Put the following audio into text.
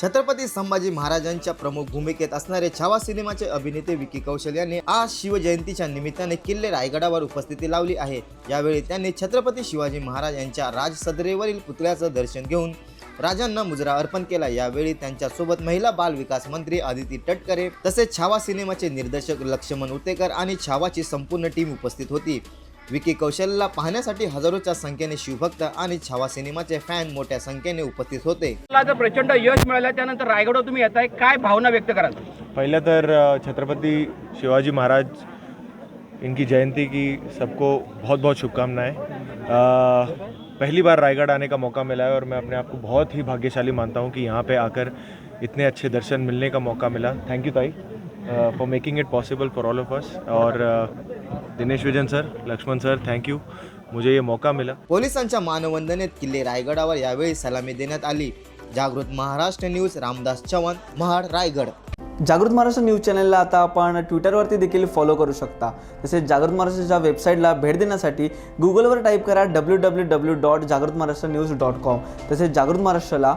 छत्रपती संभाजी महाराजांच्या प्रमुख भूमिकेत असणारे छावा सिनेमाचे अभिनेते विकी कौशल यांनी आज शिवजयंतीच्या निमित्ताने किल्ले रायगडावर उपस्थिती लावली आहे. यावेळी त्यांनी छत्रपती शिवाजी महाराज यांच्या राजसदरेवरील पुतळ्याचं दर्शन घेऊन राजांना मुजरा अर्पण केला. यावेळी त्यांच्यासोबत महिला बाल विकास मंत्री आदिती टटकरे तसेच छावा सिनेमाचे निर्देशक लक्ष्मण उतेकर आणि छावाची संपूर्ण टीम उपस्थित होती. विकी कौशलला पाहण्यासाठी हजारोच्या संख्येने शिवभक्त आणि छावा सिनेमाचे फॅन मोठ्या संख्येने उपस्थित होते. मला जर प्रचंड यश मिळालं त्यानंतर रायगडवर तुम्ही येताय. काय भावना व्यक्त कराल? पहले तर छत्रपति शिवाजी महाराज इनकी जयंती की सबको बहुत बहुत शुभकामनाएं. पहली बार रायगढ़ आने का मौका मिला है और मैं अपने आप को बहुत ही भाग्यशाली मानता हूँ कि यहाँ पे आकर इतने अच्छे दर्शन मिलने का मौका मिला। थैंक यू ताई। For making it possible for all of us और Dinesh Vijan sir Laxman sir thank you मुझे ये मौका मिला। पोलिसांच्या मानवंदनेत किल्ले रायगडावर यावेळी सलामी देण्यात आली. जागृत महाराष्ट्र न्यूज रामदास चव्हाण महाड रायगड. जागृत महाराष्ट्र न्यूज चॅनलला आता आपण ट्विटरवरती देखील फॉलो करू शकता. तसेच जागृत महाराष्ट्राच्या वेबसाईटला भेट देण्यासाठी गुगलवर टाईप करा डब्ल्यू डब्ल्यू डब्ल्यू डॉट जागृत महाराष्ट्र न्यूज डॉट कॉम तसेच जागृत महाराष्ट्राला